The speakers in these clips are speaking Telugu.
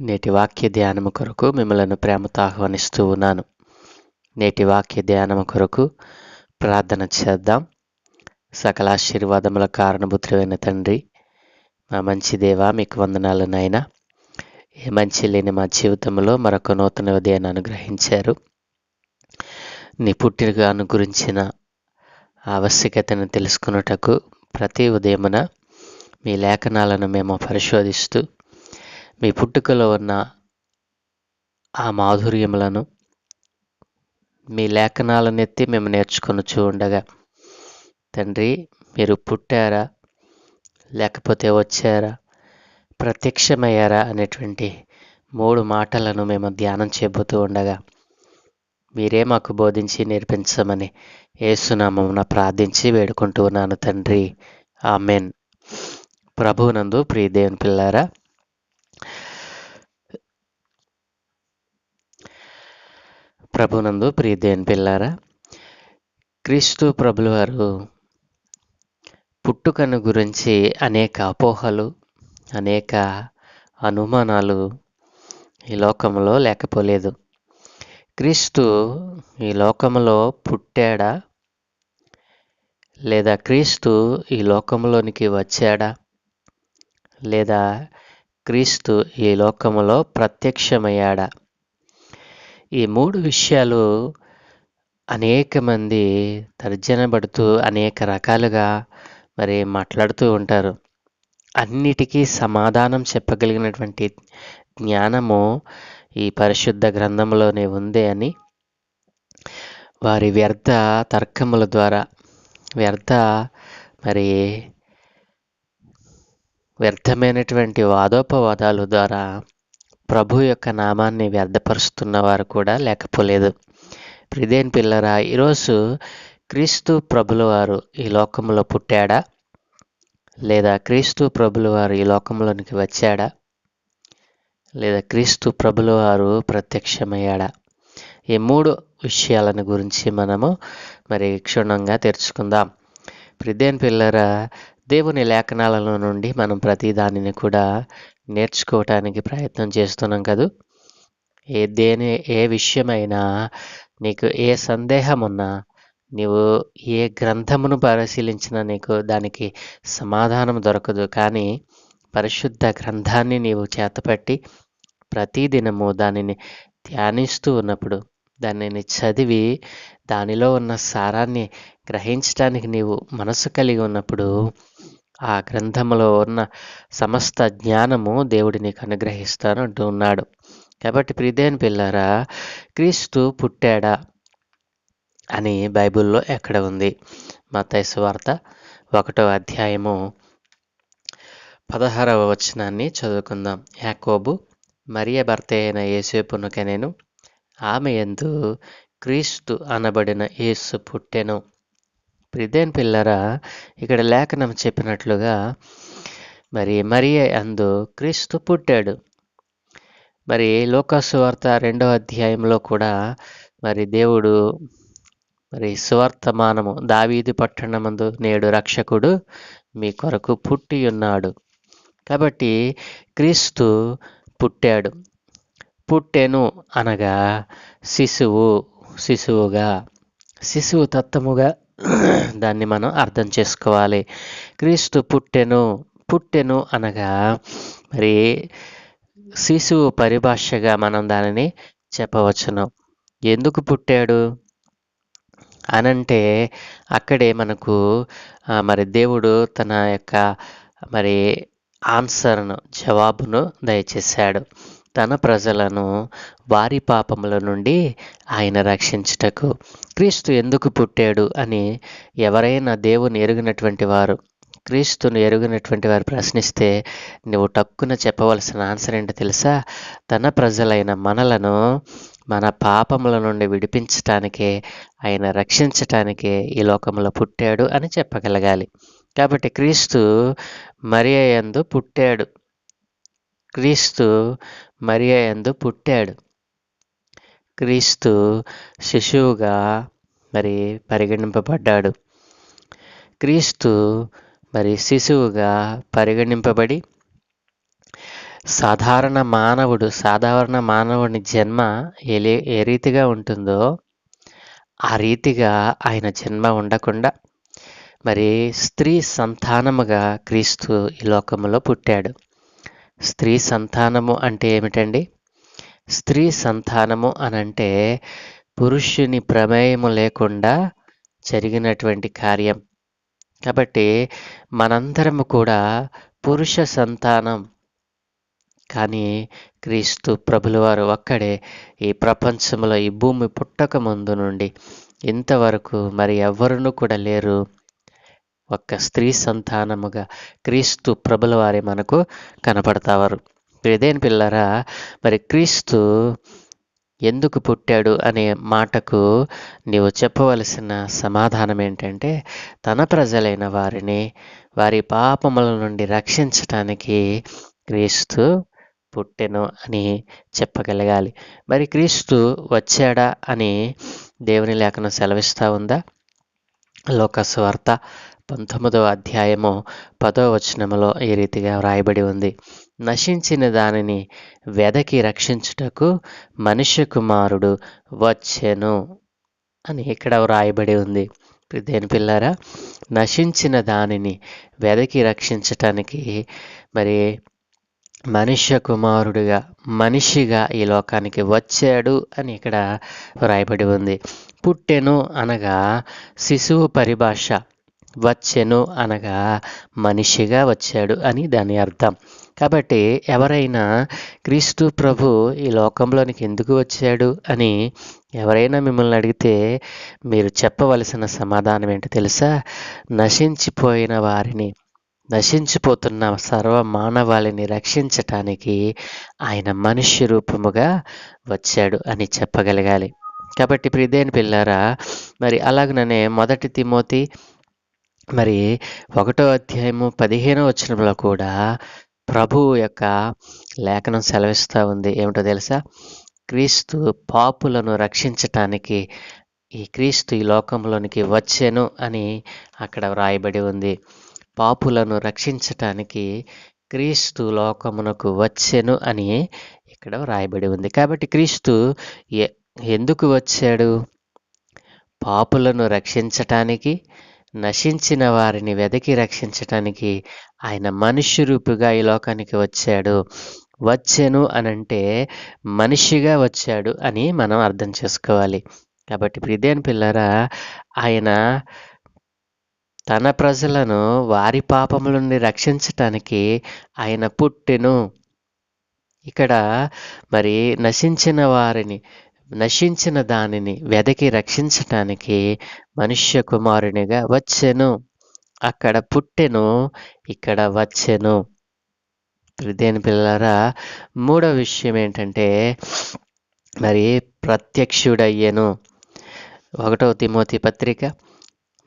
నేటి వాక్య ధ్యానము కొరకు మిమ్మలను ప్రేమతో ఆహ్వానిస్తూ ఉన్నాను. నేటి వాక్య ధ్యానము కొరకు ప్రార్థన చేద్దాం. సకల ఆశీర్వాదముల కారణభూతుడైన తండ్రి మా మంచి దేవా మీకు వందనాలు నాయన. ఏ మంచి లేని మా జీవితంలో మరొక నూతన ఉదయాన్ని అనుగ్రహించారు నీ పుట్టినగాను గురించిన ఆవశ్యకతను తెలుసుకున్నటకు ప్రతి ఉదయమున మీ లేఖనాలను మేము పరిశోధిస్తూ మీ పుట్టుకలో ఉన్న ఆ మాధుర్యములను మీ లేఖనాలను ఎత్తి మేము నేర్చుకొని ఉండగా తండ్రి మీరు పుట్టారా? లేకపోతే వచ్చారా? ప్రత్యక్షమయ్యారా? అనేటువంటి మూడు మాటలను మేము ధ్యానం చేయబోతూ ఉండగా మీరే మాకు బోధించి నేర్పించమని ఏసునామమున ప్రార్థించి వేడుకుంటూ ఉన్నాను తండ్రి. ఆమెన్. ప్రభువునందు ప్రియదేవుని పిల్లారా. ప్రభునందు ప్రియదేవుని పిల్లారా. క్రీస్తు ప్రభుల వారు పుట్టుకను గురించి అనేక అపోహలు అనేక అనుమానాలు ఈ లోకంలో లేకపోలేదు. క్రీస్తు ఈ లోకంలో పుట్టాడా? లేదా క్రీస్తు ఈ లోకంలోనికి వచ్చాడా? లేదా క్రీస్తు ఈ లోకములో ప్రత్యక్షమయ్యాడా. ఈ మూడు విషయాలు అనేక మంది తర్జనబడుతూ అనేక రకాలుగా మరి మాట్లాడుతూ ఉంటారు. అన్నిటికీ సమాధానం చెప్పగలిగినటువంటి జ్ఞానము ఈ పరిశుద్ధ గ్రంథంలోనే ఉంది అని వారి వ్యర్థ తర్కముల ద్వారా వ్యర్థ మరి వ్యర్థమైనటువంటి వాదోపవాదాలు ద్వారా ప్రభు యొక్క నామాన్ని వ్యర్థపరుస్తున్న వారు కూడా లేకపోలేదు. ప్రిదేన్ పిల్లరా ఈరోజు క్రీస్తు ప్రభుల వారు ఈ లోకంలో పుట్టాడా? లేదా క్రీస్తు ప్రభుల వారు ఈ లోకంలోనికి వచ్చాడా? లేదా క్రీస్తు ప్రభుల వారు ప్రత్యక్షమయ్యాడా? ఈ మూడు విషయాలను గురించి మనము మరి క్షుణ్ణంగా తెరుచుకుందాం ప్రిదేన్ పిల్లరా దేవుని లేఖనాలలో నుండి మనం ప్రతి దానిని కూడా నేర్చుకోవటానికి ప్రయత్నం చేస్తున్నాం కదూ? ఏ దేని ఏ విషయమైనా నీకు ఏ సందేహం ఉన్నా నీవు ఏ గ్రంథమును పరిశీలించినా నీకు దానికి సమాధానం దొరకదు. కానీ పరిశుద్ధ గ్రంథాన్ని నీవు చేతపట్టి ప్రతిదినము దానిని ధ్యానిస్తూ ఉన్నప్పుడు దానిని చదివి దానిలో ఉన్న సారాన్ని గ్రహించడానికి నీవు మనసు కలిగి ఉన్నప్పుడు ఆ గ్రంథంలో ఉన్న సమస్త జ్ఞానము దేవుడి నీకు అనుగ్రహిస్తాను అంటూ ఉన్నాడు. కాబట్టి ప్రిదేన్ పిల్లారా క్రీస్తు పుట్టాడా అని బైబిల్లో ఎక్కడ ఉంది? మతైసు వార్త ఒకటో అధ్యాయము పదహారవ వచనాన్ని చదువుకుందాం. యాకోబు మరియ భర్త అయిన ఏసేపునుక నేను ఆమె ఎందు క్రీస్తు అనబడిన యేసు పుట్టెను. ప్రిదేన్ పిల్లరా ఇక్కడ లేఖనం చెప్పినట్లుగా మరి మరియ అందు క్రీస్తు పుట్టాడు. మరి లోకసువార్త రెండవ అధ్యాయంలో కూడా మరి దేవుడు మరి సువర్తమానము దావీది పట్టణమందు నేడు రక్షకుడు మీ కొరకు పుట్టి ఉన్నాడు కాబట్టి క్రీస్తు పుట్టాడు. పుట్టెను అనగా శిశువు శిశువుగా శిశువు తత్వముగా దాన్ని మనం అర్థం చేసుకోవాలి. క్రీస్తు పుట్టెను పుట్టెను అనగా మరి శిశువు పరిభాషగా మనం దానిని చెప్పవచ్చును. ఎందుకు పుట్టాడు? అనంటే అక్కడే మనకు మరి దేవుడు తన యొక్క మరి ఆన్సర్ను జవాబును దయచేశాడు. తన ప్రజలను వారి పాపముల నుండి ఆయన రక్షించుటకు. క్రీస్తు ఎందుకు పుట్టాడు అని ఎవరైనా దేవుని ఎరిగినటువంటి వారు క్రీస్తును ఎరుగినటువంటి వారు ప్రశ్నిస్తే నువ్వు టక్కున చెప్పవలసిన ఆన్సర్ ఏంటో తెలుసా? తన ప్రజలైన మనలను మన పాపముల నుండి విడిపించటానికే ఆయన రక్షించటానికే ఈ లోకంలో పుట్టాడు అని చెప్పగలగాలి. కాబట్టి క్రీస్తు మరియందు పుట్టాడు. క్రీస్తు మరియ యందు పుట్టాడు. క్రీస్తు శిశువుగా మరి పరిగణింపబడ్డాడు. క్రీస్తు మరి శిశువుగా పరిగణింపబడి సాధారణ మానవుడు సాధారణ మానవుని జన్మ ఏ ఏ రీతిగా ఉంటుందో ఆ రీతిగా ఆయన జన్మ ఉండకుండా మరి స్త్రీ సంతానముగా క్రీస్తు ఈ లోకములో పుట్టాడు. స్త్రీ సంతానము అంటే ఏమిటండి? స్త్రీ సంతానము అనంటే పురుషుని ప్రమేయము లేకుండా జరిగినటువంటి కార్యం. కాబట్టి మనందరము కూడా పురుష సంతానం. కానీ క్రీస్తు ప్రభులవారు ఒక్కడే ఈ ప్రపంచంలో ఈ భూమి పుట్టక ముందు నుండి. ఇంతవరకు మరి ఎవ్వరునూ కూడా లేరు. ఒక్క స్త్రీ సంతానముగా క్రీస్తు ప్రభుల వారే మనకు కనపడతావారు. ఇదేం పిల్లరా మరి క్రీస్తు ఎందుకు పుట్టాడు అనే మాటకు నీవు చెప్పవలసిన సమాధానం ఏంటంటే తన ప్రజలైన వారిని వారి పాపముల నుండి రక్షించటానికి క్రీస్తు పుట్టెను అని చెప్పగలగాలి. మరి క్రీస్తు వచ్చాడా అని దేవుని లేఖనం సెలవిస్తూ ఉందా? లోకస్వార్త పంతొమ్మిదవ అధ్యాయము పదో వచనములో ఈ రీతిగా వ్రాయబడి ఉంది. నశించిన దానిని వెదకి రక్షించుటకు మనుష్య కుమారుడు వచ్చెను అని ఇక్కడ వ్రాయబడి ఉంది. దేని పిల్లారా? నశించిన దానిని వెదకి రక్షించటానికి మరి మనుష్య కుమారుడిగా మనిషిగా ఈ లోకానికి వచ్చాడు అని ఇక్కడ వ్రాయబడి ఉంది. పుట్టెను అనగా శిశువు పరిభాష. వచ్చెను అనగా మనిషిగా వచ్చాడు అని దాని అర్థం. కాబట్టి ఎవరైనా క్రీస్తు ప్రభు ఈ లోకంలోనికి ఎందుకు వచ్చాడు అని ఎవరైనా మిమ్మల్ని అడిగితే మీరు చెప్పవలసిన సమాధానం ఏంటో తెలుసా? నశించిపోయిన వారిని నశించిపోతున్న సర్వ మానవాళిని రక్షించటానికి ఆయన మనుష్య రూపముగా వచ్చాడు అని చెప్పగలగాలి. కాబట్టి ప్రిదేని పిల్లారా మరి అలాగనే మొదటి తిమోతి మరి ఒకటో అధ్యాయము పదిహేనో వచనంలో కూడా ప్రభువు యొక్క లేఖనం సెలవిస్తూ ఉంది. ఏమిటో తెలుసా? క్రీస్తు పాపులను రక్షించటానికి ఈ క్రీస్తు ఈ లోకంలోనికి వచ్చాను అని అక్కడ వ్రాయబడి ఉంది. పాపులను రక్షించటానికి క్రీస్తు లోకమునకు వచ్చెను అని ఇక్కడ వ్రాయబడి ఉంది. కాబట్టి క్రీస్తు ఎ- ఎందుకు వచ్చాడు? పాపులను రక్షించటానికి నశించిన వారిని వెదకి రక్షించటానికి ఆయన మనుష్య రూపుగా ఈ లోకానికి వచ్చాడు. వచ్చెను అనంటే మనిషిగా వచ్చాడు అని మనం అర్థం చేసుకోవాలి. కాబట్టి ప్రిదేన్ పిల్లరా ఆయన తన ప్రజలను వారి పాపముల నుండి రక్షించటానికి ఆయన పుట్టెను. ఇక్కడ మరి నశించిన వారిని నశించిన దానిని వెదకి రక్షించటానికి మనుష్య కుమారునిగా వచ్చెను. అక్కడ పుట్టెను ఇక్కడ వచ్చెను. దేని పిల్లరా మూడో విషయం ఏంటంటే మరి ప్రత్యక్షుడయ్యను. ఒకటవ తిమోతి పత్రిక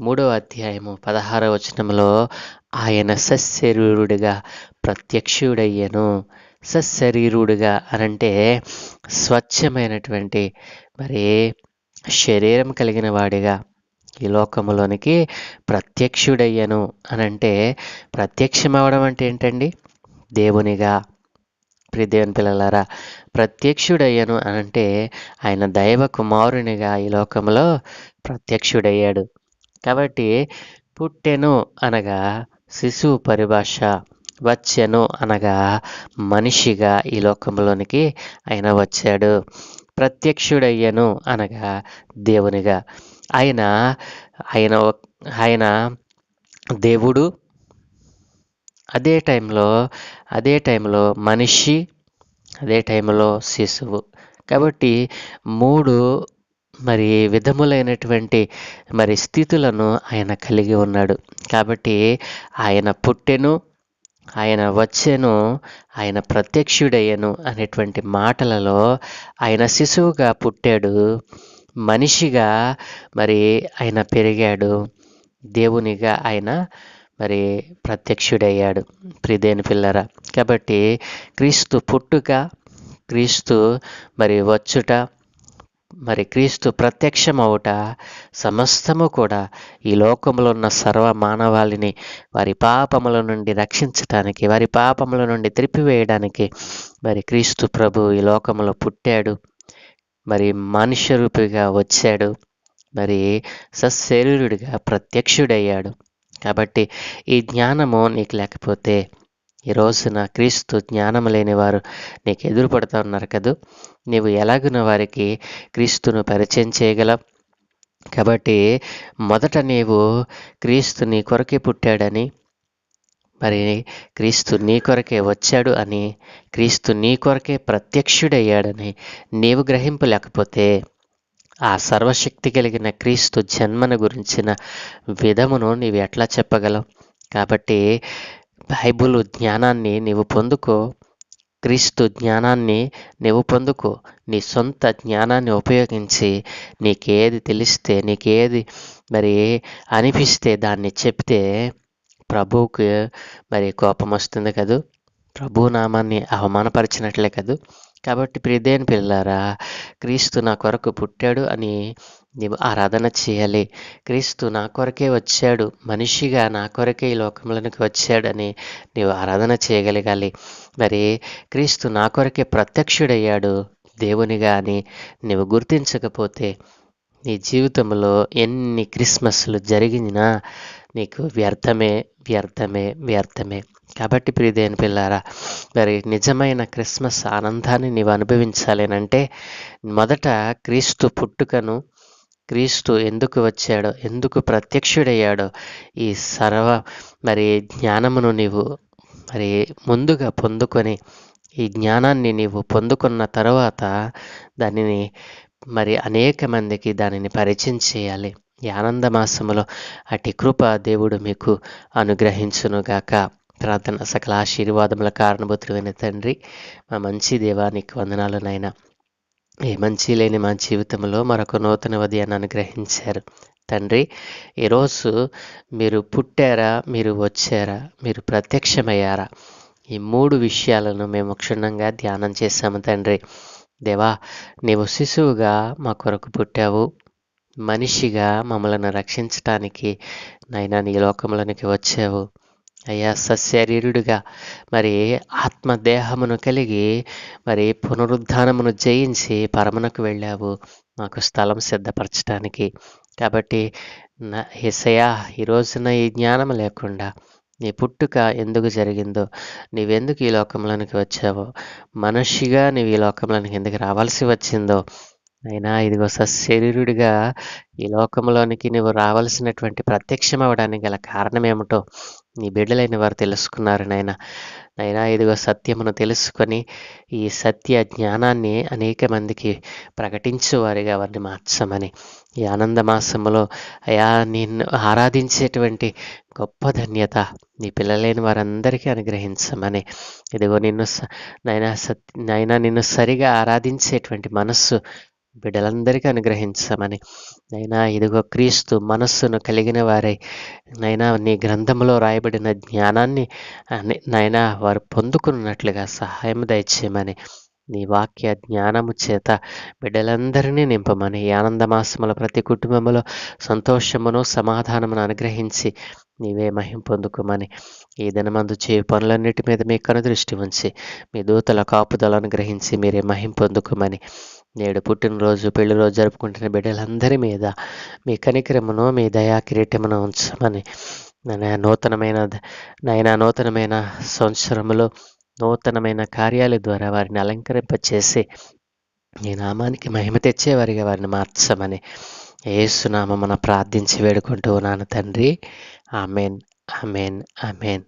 మూడో అధ్యాయము పదహారవ వచనంలో ఆయన సశరీరుడిగా ప్రత్యక్షుడయ్యను. సశరీరుడుగా అనంటే స్వచ్ఛమైనటువంటి మరి శరీరం కలిగిన వాడిగా ఈ లోకములోనికి ప్రత్యక్షుడయ్యను అనంటే ప్రత్యక్షం అవడం అంటే ఏంటండి? దేవునిగా ప్రిదేవుని పిల్లలారా ప్రత్యక్షుడయ్యను అనంటే ఆయన దైవ కుమారునిగా ఈ లోకంలో ప్రత్యక్షుడయ్యాడు. కాబట్టి పుట్టెను అనగా శిశువు పరిభాష. వచ్చెను అనగా మనిషిగా ఈ లోకంలోనికి ఆయన వచ్చాడు. ప్రత్యక్షుడయ్యను అనగా దేవునిగా. ఆయన ఆయన ఆయన దేవుడు. అదే టైంలో అదే టైంలో మనిషి అదే టైంలో శిశువు. కాబట్టి మూడు మరి విధములైనటువంటి మరి స్థితులను ఆయన కలిగి ఉన్నాడు. కాబట్టి ఆయన పుట్టెను ఆయన వచ్చెను ఆయన ప్రత్యక్షుడయ్యను అనేటువంటి మాటలలో ఆయన శిశువుగా పుట్టాడు మనిషిగా మరి ఆయన పెరిగాడు దేవునిగా ఆయన మరి ప్రత్యక్షుడయ్యాడు. ప్రిదేని పిల్లరా కాబట్టి క్రీస్తు పుట్టుక క్రీస్తు మరి వచ్చుట మరి క్రీస్తు ప్రత్యక్షమవుట సమస్తము కూడా ఈ లోకంలో ఉన్న సర్వ మానవాళిని వారి పాపముల నుండి రక్షించటానికి వారి పాపముల నుండి త్రిప్పివేయడానికి మరి క్రీస్తు ప్రభు ఈ లోకంలో పుట్టాడు. మరి మనుష్య రూపిగా వచ్చాడు. మరి సశరీరుడిగా ప్రత్యక్షుడయ్యాడు. కాబట్టి ఈ జ్ఞానము నీకు లేకపోతే ఈ రోజున క్రీస్తు జ్ఞానం లేని వారు నీకు ఎదురు పడుతూ ఉన్నారు కదూ? నీవు ఎలాగున్న వారికి క్రీస్తును పరిచయం చేయగలవు? కాబట్టి మొదట నీవు క్రీస్తు నీ కొరకే పుట్టాడని మరి క్రీస్తు నీ కొరకే వచ్చాడు అని క్రీస్తు నీ కొరకే ప్రత్యక్షుడయ్యాడని నీవు గ్రహింపలేకపోతే ఆ సర్వశక్తి కలిగిన క్రీస్తు జన్మను గురించిన విధమును నీవు ఎట్లా చెప్పగలవు? కాబట్టి బైబుల్ జ్ఞానాన్ని నీవు పొందుకో క్రీస్తు జ్ఞానాన్ని నీవు పొందుకో నీ సొంత జ్ఞానాన్ని ఉపయోగించి నీకేది తెలిస్తే నీకేది మరి అనిపిస్తే దాన్ని చెప్తే ప్రభువుకి మరి కోపం వస్తుంది కదూ? ప్రభు నామాన్ని అవమానపరిచినట్లే కదూ? కాబట్టి ప్రియదేని పిల్లారా క్రీస్తు నా కొరకు పుట్టాడు అని నీవు ఆరాధన చేయాలి. క్రీస్తు నా కొరకే వచ్చాడు మనిషిగా నా కొరకే ఈ లోకంలోనికి వచ్చాడని నీవు ఆరాధన చేయగలగాలి. మరి క్రీస్తు నా కొరకే ప్రత్యక్షుడయ్యాడు దేవునిగా అని నీవు గుర్తించకపోతే నీ జీవితంలో ఎన్ని క్రిస్మస్లు జరిగినా నీకు వ్యర్థమే వ్యర్థమే వ్యర్థమే. కాబట్టి ప్రియదేని పిల్లారా మరి నిజమైన క్రిస్మస్ ఆనందాన్ని నీవు అనుభవించాలేనంటే మొదట క్రీస్తు పుట్టుకను క్రీస్తు ఎందుకు వచ్చాడో ఎందుకు ప్రత్యక్షుడయ్యాడో ఈ సర్వ మరి జ్ఞానమును నీవు మరి ముందుగా పొందుకొని ఈ జ్ఞానాన్ని నీవు పొందుకున్న తర్వాత దానిని మరి అనేక మందికి దానిని పరిచయం చేయాలి. ఈ ఆనంద మాసములో కృప దేవుడు మీకు అనుగ్రహించునుగాక. ప్రార్థన సకల ఆశీర్వాదముల కారణభూతుడైన తండ్రి మా మంచి దేవానికి వందనాలు నాయన. ఏ మంచి లేని మా జీవితంలో మరొక నూతన ఉదయాన్ని అనుగ్రహించారు. తండ్రి ఈరోజు మీరు పుట్టారా మీరు వచ్చారా మీరు ప్రత్యక్షమయ్యారా? ఈ మూడు విషయాలను మేము క్షుణ్ణంగా ధ్యానం చేశాము తండ్రి. దేవా నీవు శిశువుగా మా కొరకు పుట్టావు. మనిషిగా మమ్మలను రక్షించటానికి నైనా నీ లోకంలోనికి వచ్చావు. అయ్యా సశరీరుడిగా మరి ఆత్మదేహమును కలిగి మరి పునరుద్ధానమును జయించి పరమునకు వెళ్ళావు. మాకు స్థలం సిద్ధపరచడానికి కాబట్టి నా హిసయా ఈ రోజున ఈ జ్ఞానం లేకుండా నీ పుట్టుక ఎందుకు జరిగిందో నీవెందుకు ఈ లోకంలోనికి వచ్చావో మనిషిగా నీవు ఈ లోకంలోనికి ఎందుకు రావాల్సి వచ్చిందో అయినా ఇదిగో సశరీరుడిగా ఈ లోకంలోనికి నువ్వు రావాల్సినటువంటి ప్రత్యక్షం అవ్వడానికి గల కారణం ఏమిటో నీ బిడ్డలైన వారు తెలుసుకున్నారు నాయన. నైనా ఇదిగో సత్యమును తెలుసుకొని ఈ సత్య జ్ఞానాన్ని అనేక మందికి ప్రకటించు వారిగా వారిని మార్చమని. ఈ ఆనంద మాసములో అయా నిన్ను ఆరాధించేటువంటి గొప్ప ధన్యత నీ పిల్లలైన వారందరికీ అనుగ్రహించమని. ఇదిగో నిన్ను స- నైనా సత్ నైనా నిన్ను సరిగా ఆరాధించేటువంటి మనస్సు బిడ్డలందరికీ అనుగ్రహించమని. నైనా ఇదిగో క్రీస్తు మనస్సును కలిగిన వారై నైనా నీ గ్రంథంలో రాయబడిన జ్ఞానాన్ని నైనా వారు పొందుకున్నట్లుగా సహాయం దయచేయమని నీ వాక్య జ్ఞానము చేత బిడ్డలందరినీ నింపమని ఆనందమాసముల ప్రతి కుటుంబంలో సంతోషమును సమాధానమును అనుగ్రహించి నీవే మహిం పొందుకోమని ఈ దినమందు చేయు పనులన్నిటి మీద మీ కనుదృష్టి ఉంచి మీ దూతల కాపుదలను గ్రహించి మీరే మహిం పొందుకోమని నేడు పుట్టినరోజు పెళ్ళిరోజు జరుపుకుంటున్న బిడ్డలందరి మీద మీ కనికరమును మీ దయా కిరీటమును ఉంచమని. నాయనా నూతనమైన నైనా నూతనమైన సంవత్సరములో నూతనమైన కార్యాల ద్వారా వారిని అలంకరింపచేసి నీ నామానికి మహిమ తెచ్చేవారిగా వారిని మార్చమని. ఏసునామమున ప్రార్థించి వేడుకుంటూ ఉన్నాను తండ్రి. Amen amen amen.